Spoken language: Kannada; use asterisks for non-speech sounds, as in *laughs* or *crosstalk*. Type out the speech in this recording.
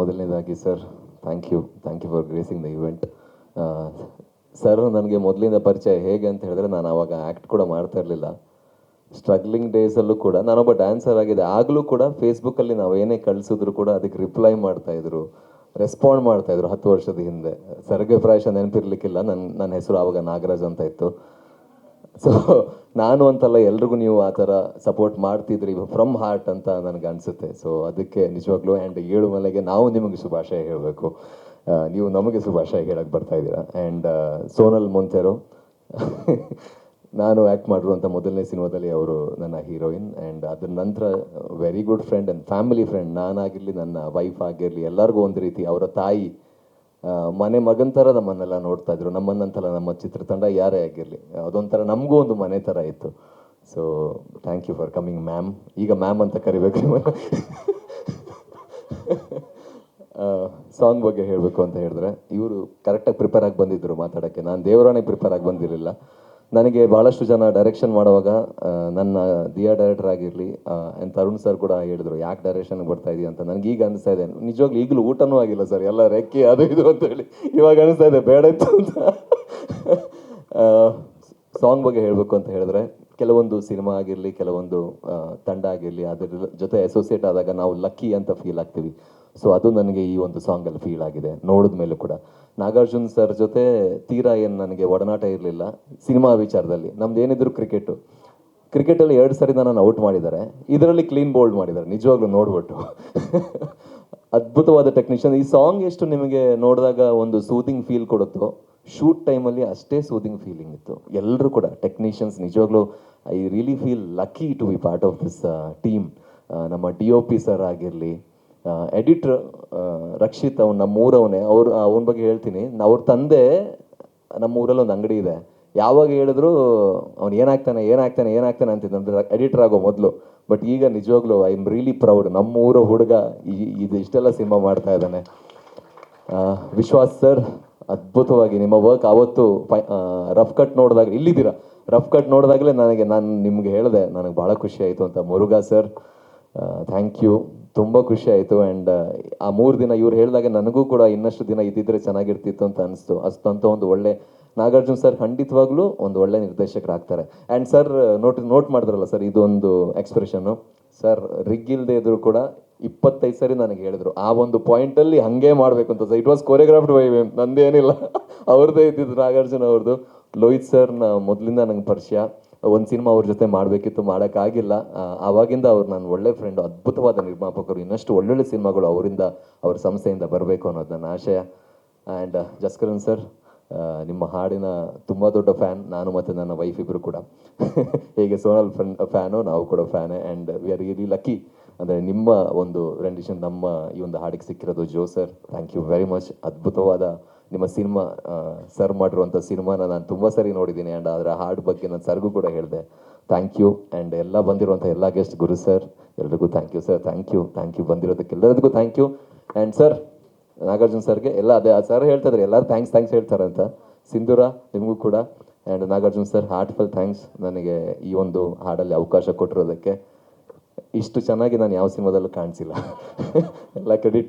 ಮೊದಲನೇದಾಗಿ sir thank you thank you for gracing the event sir ನನಗೆ ಮೊದಲಿಂದ ಪರಿಚಯ ಹೇಗೆ ಅಂತ ಹೇಳಿದ್ರೆ ನಾನು ಆವಾಗ ಆ್ಯಕ್ಟ್ ಕೂಡ ಮಾಡ್ತಾ ಇರಲಿಲ್ಲ. ಸ್ಟ್ರಗ್ಲಿಂಗ್ ಡೇಸಲ್ಲೂ ಕೂಡ ನಾನೊಬ್ಬ ಡ್ಯಾನ್ಸರ್ ಆಗಿದೆ ಆಗಲೂ ಕೂಡ ಫೇಸ್ಬುಕ್ಕಲ್ಲಿ ನಾವು ಏನೇ ಕಳಿಸಿದ್ರು ಕೂಡ ಅದಕ್ಕೆ ರಿಪ್ಲೈ ಮಾಡ್ತಾಯಿದ್ರು ರೆಸ್ಪಾಂಡ್ ಮಾಡ್ತಾ ಇದ್ರು ಹತ್ತು ವರ್ಷದ ಹಿಂದೆ. ಸರ್ಗೆ ಪ್ರಾಯಶ ನೆನಪಿರ್ಲಿಕ್ಕಿಲ್ಲ. ನನ್ನ ನನ್ನ ಹೆಸರು ಆವಾಗ ನಾಗರಾಜ್ ಅಂತ ಇತ್ತು. ಸೊ *laughs* ನಾನು ಅಂತಲ್ಲ ಎಲ್ರಿಗೂ ನೀವು ಆ ಥರ ಸಪೋರ್ಟ್ ಮಾಡ್ತಿದ್ರಿ ಫ್ರಮ್ ಹಾರ್ಟ್ ಅಂತ ನನಗೆ ಅನಿಸುತ್ತೆ. ಸೊ ಅದಕ್ಕೆ ನಿಜವಾಗ್ಲೂ ಆ್ಯಂಡ್ ಏಳು ಮಲೆಗೆ ನಾವು ನಿಮಗೆ ಶುಭಾಶಯ ಹೇಳಬೇಕು. ನೀವು ನಮಗೆ ಶುಭಾಶಯ ಹೇಳಕ್ಕೆ ಬರ್ತಾ ಇದ್ದೀರಾ. ಆ್ಯಂಡ್ ಸೋನಲ್ ಮೊಂತೆರೋ, *laughs* ನಾನು ಆ್ಯಕ್ಟ್ ಮಾಡಿರುವಂಥ ಮೊದಲನೇ ಸಿನಿಮಾದಲ್ಲಿ ಅವರು ನನ್ನ ಹೀರೋಯಿನ್ ಆ್ಯಂಡ್ ಅದರ ನಂತರ very good friend and family friend ನಾನಾಗಿರಲಿ, ನನ್ನ ವೈಫ್ ಆಗಿರಲಿ, ಎಲ್ಲರಿಗೂ ಒಂದು ರೀತಿ ಅವರ ತಾಯಿ ಮನೆ ಮಗನ ಥರ ನಮ್ಮನ್ನೆಲ್ಲ ನೋಡ್ತಾ ಇದ್ರು. ನಮ್ಮನ್ನಂತಲ್ಲ, ನಮ್ಮ ಚಿತ್ರತಂಡ ಯಾರೇ ಆಗಿರಲಿ. ಅದೊಂಥರ ನಮಗೂ ಒಂದು ಮನೆ ಥರ ಇತ್ತು. So thank you for coming ma'am ಈಗ ಮ್ಯಾಮ್ ಅಂತ ಕರಿಬೇಕು ಸಾಂಗ್ ಬಗ್ಗೆ ಹೇಳಬೇಕು ಅಂತ ಹೇಳಿದ್ರೆ, ಇವರು ಕರೆಕ್ಟಾಗಿ ಪ್ರಿಪೇರ್ ಆಗಿ ಬಂದಿದ್ದರು ಮಾತಾಡೋಕ್ಕೆ. ನಾನು ದೇವರಾಣೆ ಪ್ರಿಪೇರ್ ಆಗಿ ಬಂದಿರಲಿಲ್ಲ. ನನಗೆ ಭಾಳಷ್ಟು ಜನ ಡೈರೆಕ್ಷನ್ ಮಾಡುವಾಗ ನನ್ನ ದಿಯಾ ಡೈರೆಕ್ಟರ್ ಆಗಿರಲಿ ಆ್ಯಂಡ್ ತರುಣ್ ಸರ್ ಕೂಡ ಹೇಳಿದ್ರು, ಯಾಕೆ ಡೈರೆಕ್ಷನ್ಗೆ ಬರ್ತಾ ಇದೀಯ ಅಂತ. ನನಗೆ ಈಗ ಅನಿಸ್ತಾ ಇದೆ. ನಿಜವಾಗ್ಲೂ ಈಗಲೂ ಊಟನೂ ಆಗಿಲ್ಲ ಸರ್ ಎಲ್ಲ ರೆಕ್ಕೆ ಅದು ಇದು ಅಂತ ಹೇಳಿ. ಇವಾಗ ಅನಿಸ್ತಾ ಇದೆ, ಬೇಡ ಇತ್ತು ಅಂತ. ಸಾಂಗ್ ಬಗ್ಗೆ ಹೇಳಬೇಕು ಅಂತ ಹೇಳಿದ್ರೆ, ಕೆಲವೊಂದು ಸಿನಿಮಾ ಆಗಿರಲಿ, ಕೆಲವೊಂದು ತಂಡ ಆಗಿರಲಿ, ಅದರ ಜೊತೆ ಅಸೋಸಿಯೇಟ್ ಆದಾಗ ನಾವು ಲಕ್ಕಿ ಅಂತ ಫೀಲ್ ಆಗ್ತೀವಿ. ಸೊ ಅದು ನನಗೆ ಈ ಒಂದು ಸಾಂಗಲ್ಲಿ ಫೀಲ್ ಆಗಿದೆ. ನೋಡಿದ ಮೇಲೂ ಕೂಡ. ನಾಗಾರ್ಜುನ್ ಸರ್ ಜೊತೆ ತೀರಾ ಏನು ನನಗೆ ಒಡನಾಟ ಇರಲಿಲ್ಲ. ಸಿನಿಮಾ ವಿಚಾರದಲ್ಲಿ. ನಮ್ದು ಏನಿದ್ರು ಕ್ರಿಕೆಟು ಕ್ರಿಕೆಟಲ್ಲಿ ಎರಡು ಸರಿ ನನ್ನ ಔಟ್ ಮಾಡಿದ್ದಾರೆ. ಇದರಲ್ಲಿ ಕ್ಲೀನ್ ಬೋಲ್ಡ್ ಮಾಡಿದ್ದಾರೆ. ನಿಜವಾಗ್ಲೂ ನೋಡ್ಬಿಟ್ಟು. ಅದ್ಭುತವಾದ ಟೆಕ್ನಿಷಿಯನ್ ಈ ಸಾಂಗ್ ಎಷ್ಟು ನಿಮಗೆ ನೋಡಿದಾಗ ಒಂದು ಸೂದಿಂಗ್ ಫೀಲ್ ಕೊಡುತ್ತೋ ಶೂಟ್ ಟೈಮಲ್ಲಿ ಅಷ್ಟೇ ಸೂದಿಂಗ್ ಫೀಲಿಂಗ್ ಇತ್ತು. ಎಲ್ಲರೂ ಕೂಡ ಟೆಕ್ನಿಷಿಯನ್ಸ್ ನಿಜವಾಗ್ಲೂ I really feel lucky to be part of this team ನಮ್ಮ ಡಿ ಒ ಪಿ ಸರ್ ಆಗಿರಲಿ ಎಡಿಟ್ರ್ ರಕ್ಷಿತ್ ಅವ್ನು ನಮ್ಮ ಊರವನೇ ಅವ್ರು ಅವನ ಬಗ್ಗೆ ಹೇಳ್ತೀನಿ. ಅವ್ರ ತಂದೆ ನಮ್ಮ ಊರಲ್ಲಿ ಒಂದು ಅಂಗಡಿ ಇದೆ. ಯಾವಾಗ ಹೇಳಿದ್ರು ಅವ್ನು ಏನಾಗ್ತಾನೆ ಏನಾಗ್ತಾನೆ ಏನಾಗ್ತಾನೆ ಅಂತಿದ್ದ ಅಂದ್ರೆ ಎಡಿಟರ್ ಆಗೋ ಮೊದಲು. ಬಟ್ ಈಗ ನಿಜವಾಗ್ಲೂ ಐ ಆಮ್ ರಿಯಲಿ ಪ್ರೌಡ್. ನಮ್ಮ ಊರ ಹುಡುಗ ಈ- ಇದು ಇಷ್ಟೆಲ್ಲ ಸಿನಿಮಾ ಮಾಡ್ತಾ ಇದ್ದಾನೆ. ವಿಶ್ವಾಸ್ ಸರ್, ಅದ್ಭುತವಾಗಿ ನಿಮ್ಮ ವರ್ಕ್ ಅವತ್ತು ರಫ್ ಕಟ್ ನೋಡಿದಾಗ, ಇಲ್ಲಿದ್ದೀರಾ? ರಫ್ ಕಟ್ ನೋಡಿದಾಗಲೇ ನನಗೆ, ನಾನು ನಿಮ್ಗೆ ಹೇಳಿದೆ, ನನಗೆ ಭಾಳ ಖುಷಿ ಆಯಿತು ಅಂತ. ಮುರುಘಾ ಸರ್ ಥ್ಯಾಂಕ್ ಯು ತುಂಬ ಖುಷಿ ಆಯಿತು. ಆ್ಯಂಡ್ ಆ ಮೂರು ದಿನ ಇವ್ರು ಹೇಳಿದಾಗ ನನಗೂ ಕೂಡ ಇನ್ನಷ್ಟು ದಿನ ಇದ್ದಿದ್ರೆ ಚೆನ್ನಾಗಿರ್ತಿತ್ತು ಅಂತ ಅನಿಸ್ತು. ಅಷ್ಟಂತ ಒಂದು ಒಳ್ಳೆ ನಾಗಾರ್ಜುನ್ ಸರ್ ಖಂಡಿತವಾಗ್ಲೂ ಒಂದು ಒಳ್ಳೆ ನಿರ್ದೇಶಕರಾಗ್ತಾರೆ. ಆ್ಯಂಡ್ ಸರ್ ನೋಟ್ ನೋಟ್ ಮಾಡಿದ್ರಲ್ಲ ಸರ್ ಇದೊಂದು ಎಕ್ಸ್ಪ್ರೆಷನ್ನು ಸರ್ ರಿಗ್ ಇಲ್ಲದೆ ಇದ್ರು ಕೂಡ ಇಪ್ಪತ್ತೈದು ಸರಿ ನನಗೆ ಹೇಳಿದ್ರು. ಆ ಒಂದು ಪಾಯಿಂಟಲ್ಲಿ ಹಾಗೆ ಮಾಡಬೇಕು ಅಂತ ಇಟ್ ವಾಸ್ ಕೊರಿಯೋಗ್ರಾಫ್ಡ್ ವೈ ನಂದೇನಿಲ್ಲ. *laughs* ಅವ್ರದ್ದೇ ಇದ್ದಿದ್ದು ನಾಗಾರ್ಜುನ ಅವ್ರದ್ದು. ಲೋಹಿತ್ ಸರ್ನ ಮೊದಲಿಂದ ನಂಗೆ ಪರಿಚಯ. ಒಂದು ಸಿನಿಮಾ ಅವ್ರ ಜೊತೆ ಮಾಡಬೇಕಿತ್ತು, ಮಾಡೋಕ್ಕಾಗಿಲ್ಲ. ಆವಾಗಿಂದ ಅವ್ರು ನನ್ನ ಒಳ್ಳೆ ಫ್ರೆಂಡ್ ಅದ್ಭುತವಾದ ನಿರ್ಮಾಪಕರು, ಇನ್ನಷ್ಟು ಒಳ್ಳೊಳ್ಳೆ ಸಿನಿಮಾಗಳು ಅವರಿಂದ, ಅವ್ರ ಸಂಸ್ಥೆಯಿಂದ ಬರಬೇಕು ಅನ್ನೋದು ನನ್ನ ಆಶಯ. ಆ್ಯಂಡ್ ಜಸ್ಕರನ್ ಸರ್ ನಿಮ್ಮ ಹಾಡಿನ ತುಂಬ ದೊಡ್ಡ ಫ್ಯಾನ್ ನಾನು ಮತ್ತು ನನ್ನ ವೈಫ್ ಇಬ್ಬರು ಕೂಡ. *laughs* ಹೇಗೆ ಸೋನಲ್ ಫ್ರೆಂಡ್ ಫ್ಯಾನು ನಾವು ಕೂಡ fan and we are really lucky ಅಂದರೆ ನಿಮ್ಮ ಒಂದು ರೆಂಡಿಷನ್ ನಮ್ಮ ಈ ಒಂದು ಹಾಡಿಗೆ ಸಿಕ್ಕಿರೋದು Jo sir thank you very much ಅದ್ಭುತವಾದ ನಿಮ್ಮ ಸಿನಿಮಾ ಸರ್ ಮಾಡಿರುವಂಥ ಸಿನಿಮಾನ ನಾನು ತುಂಬ ಸರಿ ನೋಡಿದ್ದೀನಿ ಆ್ಯಂಡ್ ಅದರ ಹಾಡ್ ಬಗ್ಗೆ ನಾನು ಸರ್ಗೂ ಕೂಡ ಹೇಳಿದೆ. ಥ್ಯಾಂಕ್ ಯು ಆ್ಯಂಡ್ ಎಲ್ಲ ಬಂದಿರುವಂಥ ಎಲ್ಲ ಗೆಸ್ಟ್ ಗುರು ಸರ್ ಎಲ್ರಿಗೂ thank you sir thank you thank you ಬಂದಿರೋದಕ್ಕೆ ಎಲ್ಲರಿಗೂ thank you and sir Nagarjun ಸರ್ಗೆ ಎಲ್ಲ ಅದೇ ಸರ್ ಹೇಳ್ತಿದ್ರು, ಎಲ್ಲರೂ ಥ್ಯಾಂಕ್ಸ್ ಥ್ಯಾಂಕ್ಸ್ ಹೇಳ್ತಾರೆ ಅಂತ. ಸಿಂಧೂರ ನಿಮಗೂ ಕೂಡ and Nagarjun sir heartful thanks ನನಗೆ ಈ ಒಂದು ಹಾಡಲ್ಲಿ ಅವಕಾಶ ಕೊಟ್ಟಿರೋದಕ್ಕೆ. ಇಷ್ಟು ಚೆನ್ನಾಗಿ ನಾನು ಯಾವ ಸಿನಿಮಾದಲ್ಲೂ ಕಾಣಿಸಿಲ್ಲ. *laughs* ಎಲ್ಲ ಕ್ರೆಡಿಟ್